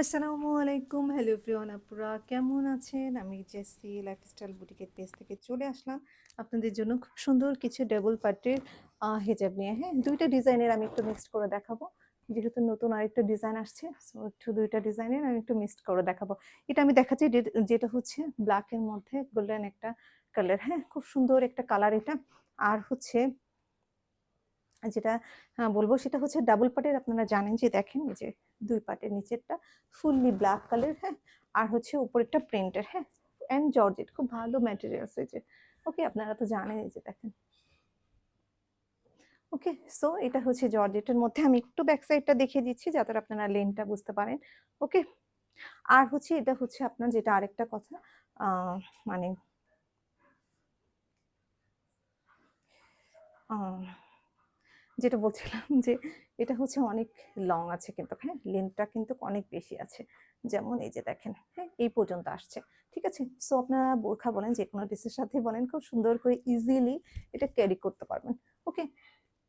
আসসালামু আলাইকুম। Hello everyone আপুরা কেমন আছেন? আমি জেসি লাইফস্টাইল বুটিকের পেজ থেকে চলে আসলাম। আপনাদের জন্য খুব সুন্দর কিছু ডাবল পার্টির হেজাব নিয়ে। হ্যাঁ দুইটা ডিজাইনের আমি একটু মিক্সড করে দেখাবো। যেহেতু নতুন আরেকটা ডিজাইন আসছে সো একটু দুইটা ডিজাইনের আমি একটু মিক্সড করে দেখাবো। এটা আমি দেখাচ্ছি যেটা হচ্ছে ব্ল্যাকের মধ্যে গোল্ডেন একটা কালার হ্যাঁ খুব সুন্দর একটা কালার এটা। আর হচ্ছে যেটা বলব সেটা হচ্ছে ডাবল পার্টের আপনারা জানেন যে দেখেন যে দুই পার্টের নিচেরটা ফুললি ব্ল্যাক কালার হ্যাঁ আর হচ্ছে উপরেরটা প্রিন্টের হ্যাঁ অ্যান্ড জর্জেট খুব ভালো ম্যাটেরিয়ালস যে। ওকে আপনারা তো জানেন যে দেখেন। ওকে সো এটা হচ্ছে জর্জেটের মধ্যে আমি একটু ব্যাক সাইডটা দেখিয়ে দিচ্ছি যাতে আপনারা লেনটা বুঝতে পারেন। ওকে আর হচ্ছে এটা হচ্ছে আপনার যেটা আরেকটা কথা মানে যেটা বলছিলাম যে এটা হচ্ছে অনেক লং আছে কিন্তু হ্যাঁ? লেন্থটা কিন্তু অনেক বেশি আছে। যেমন এই যে দেখেন হ্যাঁ? এই পর্যন্ত আসছে ঠিক আছে? সো আপনারা বোরখা বলেন যে কোনো ড্রেসের সাথে বলেন খুব সুন্দর করে ইজিলি এটা ক্যারি করতে পারবেন ওকে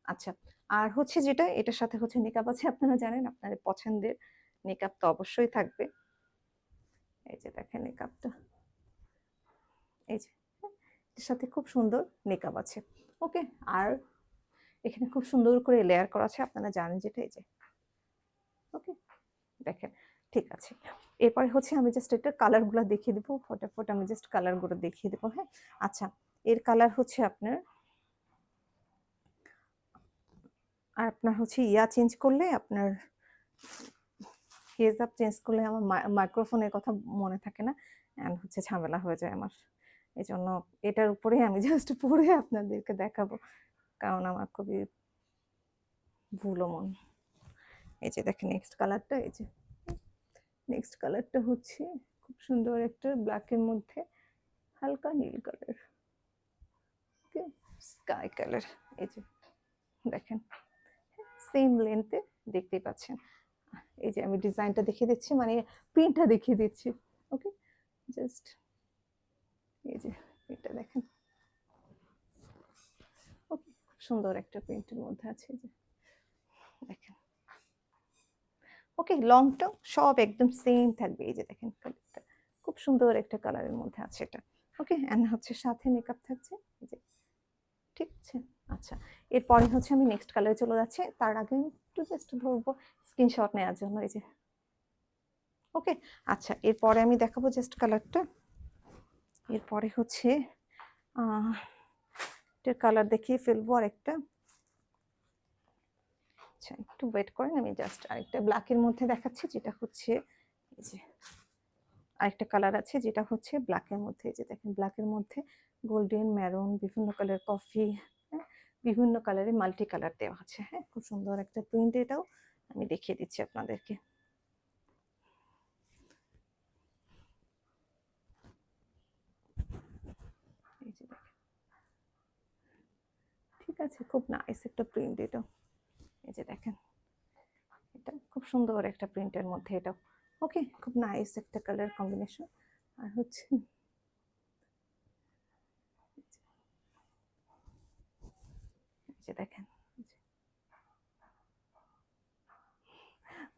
আচ্ছা আর হচ্ছে যেটা এটার সাথে হচ্ছে মেকআপ আছে আপনারা জানেন আপনাদের পছন্দের মেকআপ তো অবশ্যই থাকবে। এই যে দেখেন মেকআপটা এই যে হ্যাঁ, এর সাথে খুব সুন্দর মেকআপ আছে ওকে আর এখানে খুব সুন্দর করে লেয়ার করা আছে, আপনারা জানেন যেটা এই যে। ওকে দেখেন, ঠিক আছে। এরপরে হচ্ছে আমি জাস্ট এটা কালারগুলো দেখিয়ে দেবো, ফটাফট আমি জাস্ট কালারগুলো দেখিয়ে দেবো হ্যাঁ? আচ্ছা এর কালার হচ্ছে আপনার, আর আপনার হচ্ছে ইয়া চেঞ্জ করলে আপনার হেজ আপ চেঞ্জ করলে আমার মাইক্রোফোনের কথা মনে থাকে না অ্যান্ড হচ্ছে ঝামেলা হয়ে যায় আমার। এই জন্য এটার উপরেই আমি জাস্ট পরে আপনাদেরকে দেখাবো। কারণ আমার খুবই ভুলো মন। এই যে দেখেন নেক্সট কালারটা এই যে নেক্সট কালারটা হচ্ছে খুব সুন্দর একটা ব্ল্যাকের মধ্যে হালকা নীল কালার ওকে স্কাই কালার এই যে দেখেন সেম লেন্থে দেখতেই পাচ্ছেন। এই যে আমি ডিজাইনটা দেখিয়ে দিচ্ছি মানে প্রিন্টটা দেখিয়ে দিচ্ছি ওকে জাস্ট এই যে প্রিন্টটা দেখেন। সুন্দর একটা প্রিন্টের মধ্যে আছে যে, দেখেন। ওকে লং টং সব একদম সেম থাকবে। এই যে দেখেন কালারটা খুব সুন্দর একটা কালারের মধ্যে আছে এটা। ওকে অ্যান্ড হচ্ছে সাথে মেকআপ থাকছে, এই যে, ঠিক আছে? আচ্ছা এরপরে হচ্ছে আমি নেক্সট কালারে চলে যাচ্ছি। তার আগে একটু জাস্ট ধরবো স্ক্রিনশট নেওয়ার জন্য, এই যে। ওকে আচ্ছা এরপরে আমি দেখাবো জাস্ট কালারটা এরপরে হচ্ছে এটার কালার দেখিয়ে ফেলব আরেকটা। আচ্ছা একটু ওয়েট করেন, আমি জাস্ট আরেকটা ব্ল্যাকের মধ্যে দেখাচ্ছি, যেটা হচ্ছে এই যে আরেকটা কালার আছে, যেটা হচ্ছে ব্ল্যাকের মধ্যে। এই যে দেখেন ব্ল্যাকের মধ্যে গোল্ডেন ম্যারুন বিভিন্ন কালার কফি বিভিন্ন কালারে মাল্টি কালার দেওয়া আছে হ্যাঁ? খুব সুন্দর একটা প্রিন্ট এটাও আমি দেখিয়ে দিচ্ছি আপনাদেরকে এই যে দেখেন ঠিক আছে খুব নাইস একটা প্রিন্ট এটা এই যে দেখেন, এটা খুব সুন্দর একটা প্রিন্টের মধ্যে এটা। ওকে খুব নাইস একটা কালার কম্বিনেশন আর হচ্ছে দেখেন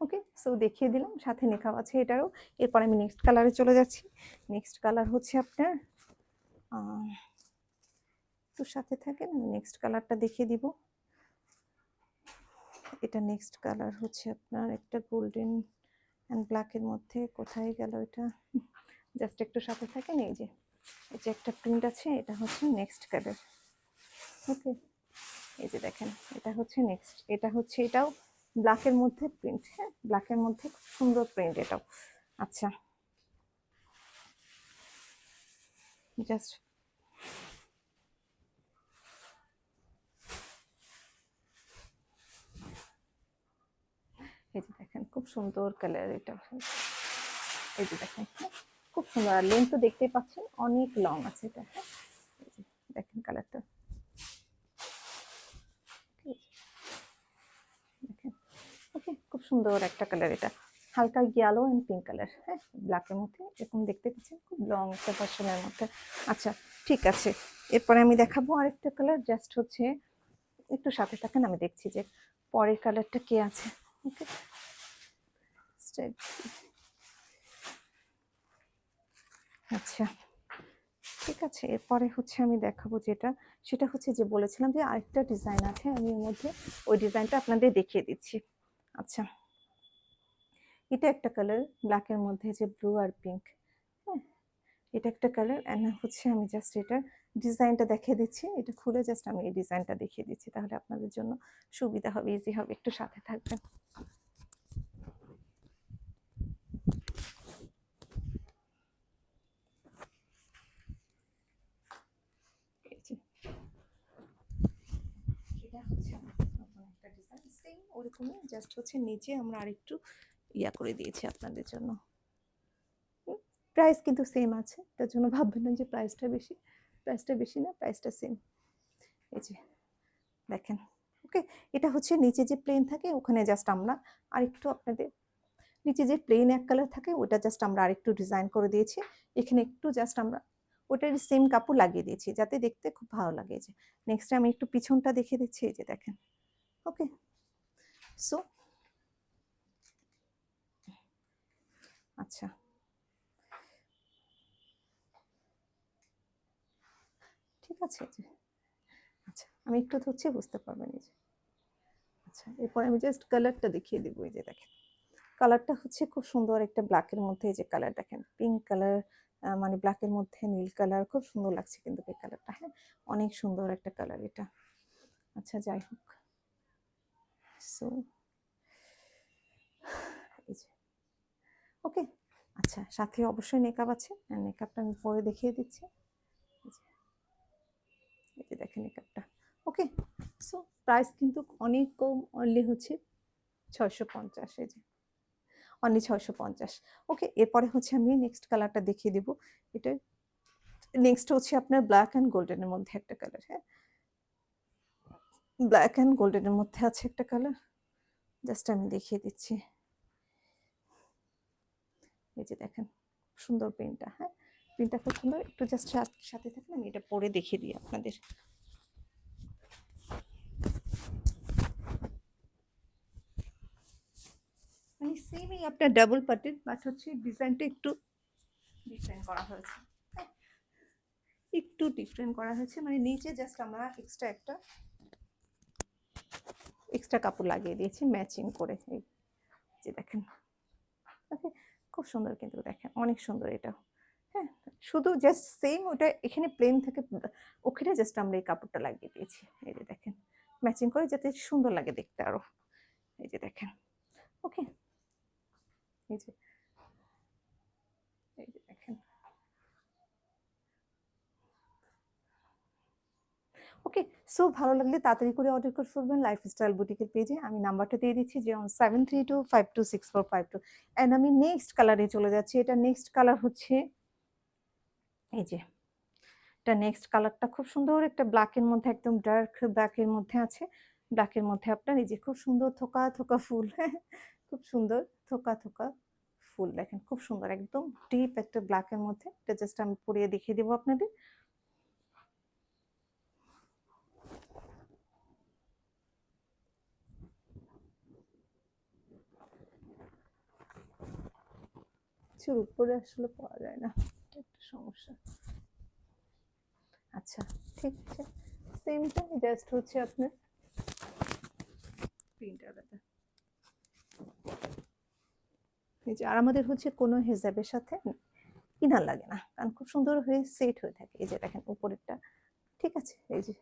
ওকে সো দেখিয়ে দিলাম, সাথে লেখা আছে এটারও। এরপর আমি নেক্সট কালারে চলে যাচ্ছি। নেক্সট কালার হচ্ছে আপনার একটু সাথে থাকেন, আমি নেক্সট কালারটা দেখিয়ে দিব। এটা নেক্সট কালার হচ্ছে আপনার একটা গোল্ডেন অ্যান্ড ব্ল্যাকের মধ্যে, কোথায় গেল এটা? জাস্ট একটু সাথে থাকেন, এই যে এই যে একটা প্রিন্ট আছে, এটা হচ্ছে নেক্সট কালার ওকে এই যে দেখেন, এটা হচ্ছে নেক্সট এটা হচ্ছে, এটাও ব্ল্যাকের মধ্যে প্রিন্ট হ্যাঁ? ব্ল্যাকের মধ্যে খুব সুন্দর প্রিন্ট এটাও। আচ্ছা। জাস্ট এই যে দেখেন, খুব সুন্দর কালার এটা। এই যে দেখেন খুব সুন্দর। আর লেন্থ তো দেখতেই পাচ্ছেন, অনেক লং আছে এটা হ্যাঁ? দেখেন কালারটা দেখেন, ওকে, খুব সুন্দর একটা কালার এটা। হালকা ইয়েলো অ্যান্ড পিঙ্ক কালার হ্যাঁ? ব্ল্যাকের মধ্যে, এরকম দেখতে পাচ্ছেন, খুব লং একটা ভার্সনের মধ্যে। আচ্ছা ঠিক আছে। এরপরে আমি দেখাবো আরেকটা কালার জাস্ট হচ্ছে, একটু সাথে থাকেন, আমি দেখছি যে পরের কালারটা কে আছে, ওকে? আচ্ছা ঠিক আছে, এরপরে হচ্ছে আমি দেখাবো যেটা। সেটা হচ্ছে যে বলেছিলাম যে আরেকটা ডিজাইন আছে, আমি এর মধ্যে ওই ডিজাইনটা আপনাদের দেখিয়ে দিচ্ছি। আচ্ছা এটা একটা কালার ব্ল্যাকের মধ্যে যে ব্লু আর পিঙ্ক হ্যাঁ এটা একটা কালার অ্যান্ড হচ্ছে আমি জাস্ট এটা ডিজাইনটা দেখিয়ে দিচ্ছি। এটা খুলে জাস্ট আমি এই ডিজাইনটা দেখিয়ে দিচ্ছি, তাহলে আপনাদের জন্য সুবিধা হবে ইজি হবে, একটু সাথে থাকবেন এই যে। এটা হচ্ছে আমার নতুন একটা ডিজাইন সেম ওরকমই জাস্ট হচ্ছে নিচে আমরা আরেকটু ইয়া করে দিয়েছি আপনাদের জন্য। প্রাইস কিন্তু সেম আছে, তার জন্য ভাববেন না যে প্রাইসটা বেশি প্রাইসটা বেশি না প্রাইসটা সেম এই যে, দেখেন ওকে এটা হচ্ছে নিচে যে প্লেন থাকে, ওখানে জাস্ট আমরা আরেকটু আপনাদের, নিচে যে প্লেন এক কালার থাকে, ওটা জাস্ট আমরা আরেকটু ডিজাইন করে দিয়েছি। এখানে একটু জাস্ট আমরা ওটার সেম কাপড় লাগিয়ে দিয়েছি, যাতে দেখতে খুব ভালো লাগে। যে নেক্সট আমি একটু পিছনটা দেখে দিচ্ছি, এই যে দেখেন ওকে সো আচ্ছা। ঠিক আছে আচ্ছা আমি একটু ধরছি, বুঝতে পারবেন এই যে। আচ্ছা এরপর আমি জাস্ট কালারটা দেখিয়ে দেবো এই যে দেখেন। কালারটা হচ্ছে খুব সুন্দর একটা ব্ল্যাকের মধ্যে এই যে কালার দেখেন। পিঙ্ক কালার মানে ব্ল্যাকের মধ্যে নীল কালার খুব সুন্দর লাগছে কিন্তু এই কালারটা হ্যাঁ? অনেক সুন্দর একটা কালার এটা। আচ্ছা যাই হোক। সো এই যে ওকে আচ্ছা সাথে অবশ্যই মেকআপ আছে মেকআপটা আমি পরে দেখিয়ে দিচ্ছি। এই যে দেখেন মেকআপটা ওকে সো প্রাইস কিন্তু অনেক কম অনলি হচ্ছে ছয়শো পঞ্চাশ, এই যে। অনলি ছয়শো পঞ্চাশ। ওকে এরপরে হচ্ছে আমি নেক্সট কালারটা দেখিয়ে দেবো। এটা নেক্সট হচ্ছে আপনার ব্ল্যাক অ্যান্ড গোল্ডেনের মধ্যে একটা কালার হ্যাঁ? ব্ল্যাক অ্যান্ড গোল্ডেনের মধ্যে আছে একটা কালার জাস্ট আমি দেখিয়ে দিচ্ছি। এই যে দেখেন, সুন্দর প্রিন্টটা হ্যাঁ? প্রিন্টটা খুব সুন্দর। একটু জাস্ট সাথে থাকেন আমি এটা পরে দেখিয়ে দিই আপনাদের। মানে সেমই আপনার ডাবল পার্টের বাট হচ্ছে ডিজাইনটা একটু ডিফারেন্ট করা হয়েছে। হ্যাঁ? একটু ডিফারেন্ট করা হয়েছে। মানে নিচে জাস্ট আমরা এক্সট্রা একটা এক্সট্রা কাপড় লাগিয়ে দিয়েছি ম্যাচিং করে এই যে দেখেন। ওকে, খুব সুন্দর কিন্তু দেখেন, অনেক সুন্দর এটা হ্যাঁ শুধু জাস্ট সেম ওটা এখানে প্লেন থেকে, ওখানে জাস্ট আমরা এই কাপড়টা লাগিয়ে দিয়েছি। এই যে দেখেন ম্যাচিং করে যাতে সুন্দর লাগে দেখতে আরও এই যে দেখেন, ওকে? এই যে এই যে দেখেন ওকে সো ভালো লাগলে তাড়াতাড়ি করে অর্ডার করে ফেলবেন লাইফস্টাইল বুটিকের পেজে আমি নাম্বারটা দিয়ে দিচ্ছি যে seven three two five two six four five two and আমি নেক্সট কালারে চলে যাচ্ছি। এটা নেক্সট কালার হচ্ছে এই যে, এটা নেক্সট কালারটা খুব সুন্দর। একটা ব্ল্যাকের মধ্যে একদম ডার্ক ব্ল্যাকের মধ্যে আছে। ব্ল্যাকের মধ্যে আপনার এই যে খুব সুন্দর থোকা থোকা ফুল। খুব সুন্দর থোকা থোকা ফুল দেখেন, খুব সুন্দর। একদম ডিপ একটা ব্ল্যাকের মধ্যে। এটা জাস্ট আমি পরিয়ে দেখিয়ে দেবো আপনাদের। কিছুর উপরে আসলে পাওয়া যায় না। এটা একটা সমস্যা। আচ্ছা ঠিক আছে। সেমটা জাস্ট হচ্ছে আপনার প্রিন্ট আলাদা। আর আমাদের হচ্ছে কোনো হেজাবের সাথে ইনার লাগে না। কারণ খুব সুন্দর হয়ে সেট হয়ে থাকে। এই যে দেখেন উপরেরটা। ঠিক আছে? এই যে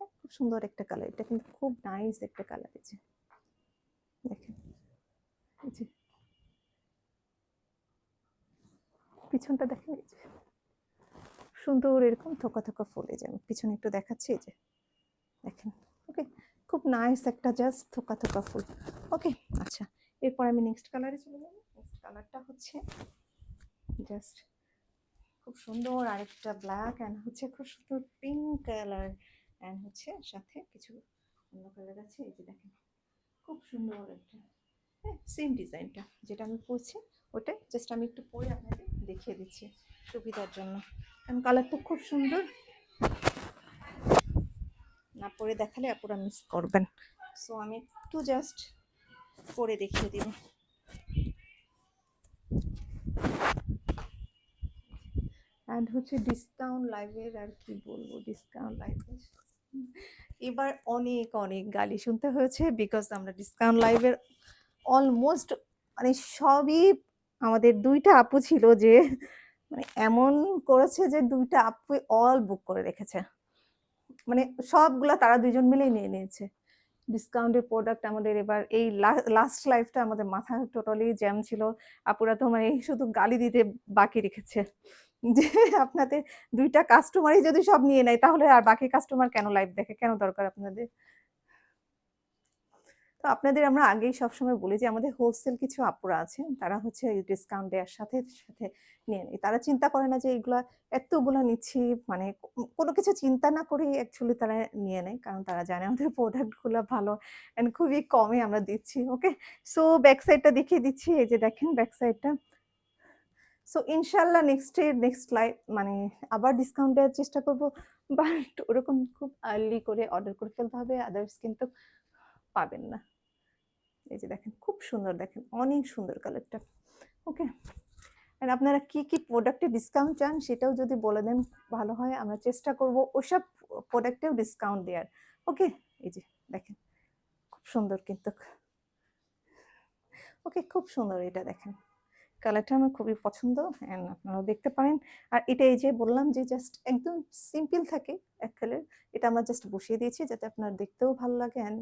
হ্যাঁ, খুব সুন্দর একটা কালার এটা কিন্তু খুব নাইস একটা কালার এই যে। দেখেন। এই যে পিছনটা দেখেন এই যে। সুন্দর এরকম থোকা থোকা ফুল যে আমি পিছনে একটু দেখাচ্ছি, এই যে। দেখেন ওকে খুব নাইস একটা জাস্ট থোকা থোকা ফুল। ওকে আচ্ছা এরপর আমি নেক্সট কালারে চলে যাব। নেক্সট কালারটা হচ্ছে জাস্ট খুব সুন্দর আরেকটা ব্ল্যাক অ্যান্ড হচ্ছে খুব সুন্দর পিঙ্ক কালার অ্যান্ড হচ্ছে সাথে কিছু অন্য কালার আছে, এই যে দেখেন। খুব সুন্দর একটা হ্যাঁ সেম ডিজাইনটা যেটা আমি পরছি ওটা জাস্ট আমি একটু পরে আপনাদের দেখিয়ে দিচ্ছি সুবিধার জন্য। কারণ কালারটা খুব সুন্দর। না পরে দেখালে আপুরা মিস করবেন। সো আমি একটু জাস্ট পরে দেখিয়ে দিব। অ্যান্ড হচ্ছে ডিসকাউন্ট লাইভের আর কি বলব ডিসকাউন্ট লাইভের এবার অনেক অনেক গালি শুনতে হয়েছে বিকজ আমরা ডিসকাউন্ট লাইভের অলমোস্ট মানে সবই আমাদের দুইটা আপু ছিল যে মানে এমন করেছে যে দুইটা আপু অল বুক করে রেখেছে। মানে সবগুলা তারা দুইজন মিলেই নিয়ে নিয়েছে। ডিসকাউন্টের প্রোডাক্ট আমাদের এবার এই লাস্ট লাইফটা আমাদের মাথা টোটালি জ্যাম ছিল। আপুরা তো মানে শুধু গালি দিতে বাকি রেখেছে। যে আপনাদের দুইটা কাস্টমারই যদি সব নিয়ে নেয়, তাহলে আর বাকি কাস্টমার কেন লাইভ দেখে? কেন দরকার আপনাদের? তো আপনাদের আমরা আগেই সবসময় বলি যে আমাদের হোলসেল কিছু আপুরা আছে তারা হচ্ছে ডিসকাউন্ট দেওয়ার সাথে সাথে নিয়ে নেয়। তারা চিন্তা করে না যে এগুলা এতগুলা নিচ্ছি মানে কোনো কিছু চিন্তা না করেই অ্যাকচুয়ালি তারা নিয়ে নেয়, কারণ তারা জানে আমাদের প্রোডাক্টগুলো ভালো অ্যান্ড খুবই কমে আমরা দিচ্ছি ওকে সো ব্যাক সাইডটা দেখিয়ে দিচ্ছি, এই যে দেখেন ব্যাক সাইডটা সো ইনশাল্লাহ নেক্সট ডে নেক্সট লাইফ মানে আবার ডিসকাউন্ট দেওয়ার চেষ্টা করব বাট ওরকম খুব আর্লি করে অর্ডার করে ফেলতে হবে আদার্স কিন্তু পাবেন না। এই যে দেখেন, খুব সুন্দর দেখেন, অনেক সুন্দর কালারটা ওকে আর আপনারা কি কি প্রোডাক্টে ডিসকাউন্ট চান সেটাও যদি বলে দেন ভালো হয়, আমরা চেষ্টা করব ওসব প্রোডাক্টেও ডিসকাউন্ট দেওয়ার ওকে এই যে দেখেন, খুব সুন্দর কিন্তু। ওকে খুব সুন্দর এটা দেখেন। কালারটা আমার খুবই পছন্দ অ্যান্ড আপনারাও দেখতে পারেন। আর এটা এই যে বললাম যে জাস্ট একদম সিম্পল থাকে এক কালার এটা আমরা জাস্ট বসিয়ে দিয়েছি যাতে আপনার দেখতেও ভালো লাগে অ্যান্ড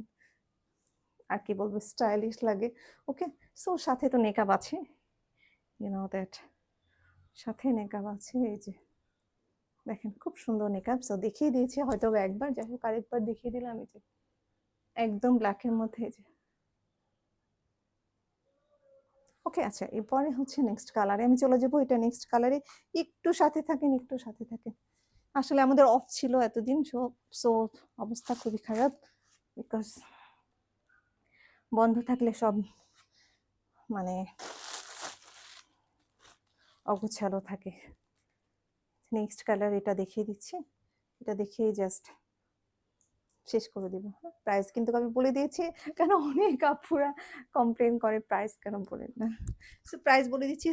আর কি বলব স্টাইলিশ লাগে। ওকে সো সাথে তো মেকআপ আছে। ইউ নো দ্যাট সাথে মেকআপ আছে, এই যে। দেখেন, খুব সুন্দর মেকআপ সো দেখিয়ে দিয়েছি, হয়তো একবার। যাই হোক, আরেকবার দেখিয়ে দিলাম, এই যে। একদম ব্ল্যাকের মধ্যে, এই যে। ওকে আচ্ছা এরপরে হচ্ছে নেক্সট কালারে আমি চলে যাব। এটা নেক্সট কালারে একটু সাথে থাকেন, একটু সাথে থাকেন। আসলে আমাদের অফ ছিল এতদিন সো সো অবস্থা খুবই খারাপ। বিকজ বন্ধ থাকলে সব মানে অগোছালো থাকে। নেক্সট কালার এটা দেখিয়ে দিচ্ছি। এটা দেখিয়ে জাস্ট শেষ করে দিব। প্রাইস কিন্তু আমি বলে দিয়েছি, কেন অনেক আপুরা কমপ্লেন করে প্রাইস কেন বলেন না। সো প্রাইস বলে দিচ্ছি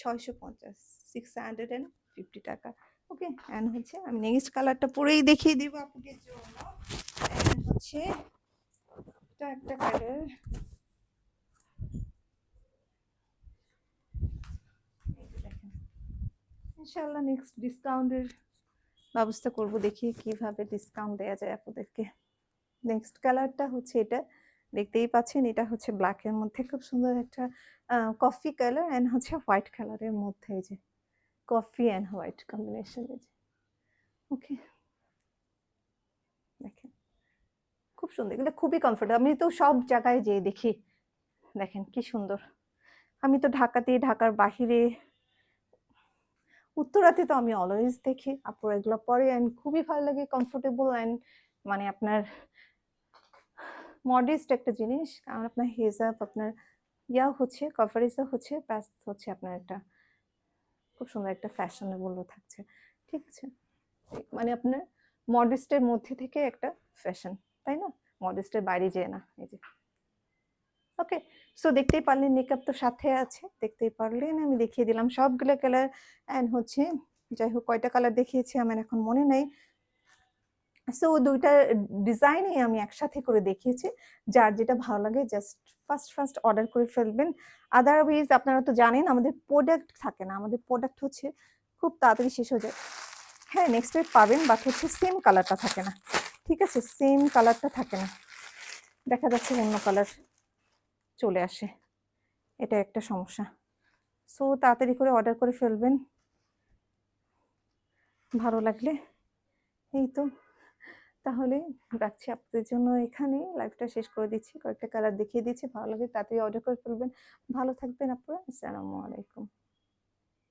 ছয়শো পঞ্চাশ সিক্স হান্ড্রেড অ্যান্ড ফিফটি টাকা। ওকে অ্যান্ড হচ্ছে আমি নেক্সট কালারটা পরেই দেখিয়ে দিব আপুদের জন্য। হচ্ছে এটা একটা কালার ইনশাল্লাহ নেক্সট ডিসকাউন্টের ব্যবস্থা করব, দেখি কীভাবে ডিসকাউন্ট দেওয়া যায় আপনাদেরকে। নেক্সট কালারটা হচ্ছে এটা। দেখতেই পাচ্ছেন, এটা হচ্ছে ব্ল্যাকের মধ্যে। খুব সুন্দর একটা কফি কালার অ্যান্ড হচ্ছে হোয়াইট কালারের মধ্যে যে। Coffee and white combination okay দেখেন খুব সুন্দর, এগুলো খুবই কমফোর্টেবল আমি তো সব জায়গায় যেয়ে দেখি। দেখেন কি সুন্দর। আমি তো ঢাকাতে ঢাকার বাহিরে, উত্তরাতে তো আমি অলওয়েজ দেখি। আপুরা এগুলো পরে অ্যান্ড খুবই ভালো লাগে কমফোর্টেবল অ্যান্ড মানে আপনার মডেস্ট একটা জিনিস। কারণ আপনার হেজাব, আপনার ইয়া হচ্ছে কভারেজও হচ্ছে প্লাস হচ্ছে আপনার একটা খুব সুন্দর একটা ফ্যাশনেবলও থাকছে। ঠিক আছে? মানে আপনার মডেস্টের মধ্যে থেকে একটা ফ্যাশন তাই না? মডেস্টের বাইরে যেয়ে না, এই যে। ওকে সো দেখতেই পারলেন মেকআপ তো সাথে আছে, দেখতেই পারলেন, আমি দেখিয়ে দিলাম সবগুলো কালার অ্যান্ড হচ্ছে, যাই হোক কয়টা কালার দেখিয়েছি আমার এখন মনে নেই। সো দুইটা ডিজাইনই আমি একসাথে করে দেখিয়েছি, যার যেটা ভালো লাগে জাস্ট ফার্স্ট ফার্স্ট অর্ডার করে ফেলবেন। আদারওয়াইজ আপনারা তো জানেন আমাদের প্রোডাক্ট থাকে না, আমাদের প্রোডাক্ট হচ্ছে খুব তাড়াতাড়ি শেষ হয়ে যায়। হ্যাঁ নেক্সট ডে পাবেন বাট হচ্ছে সেম কালারটা থাকে না। ঠিক আছে সেম কালারটা থাকে না। দেখা যাচ্ছে অন্য কালার চলে আসে। এটা একটা সমস্যা। সো তাড়াতাড়ি করে অর্ডার করে ফেলবেন। ভালো লাগলে। এই তো। তাহলে রাখছি আপনাদের জন্য এখানে। লাইভটা শেষ করে দিচ্ছি। কয়েকটা কালার দেখিয়ে দিচ্ছি। ভালো লাগে তাড়াতাড়ি অর্ডার করে ফেলবেন। ভালো থাকবেন আপনারা। আসসালামু আলাইকুম।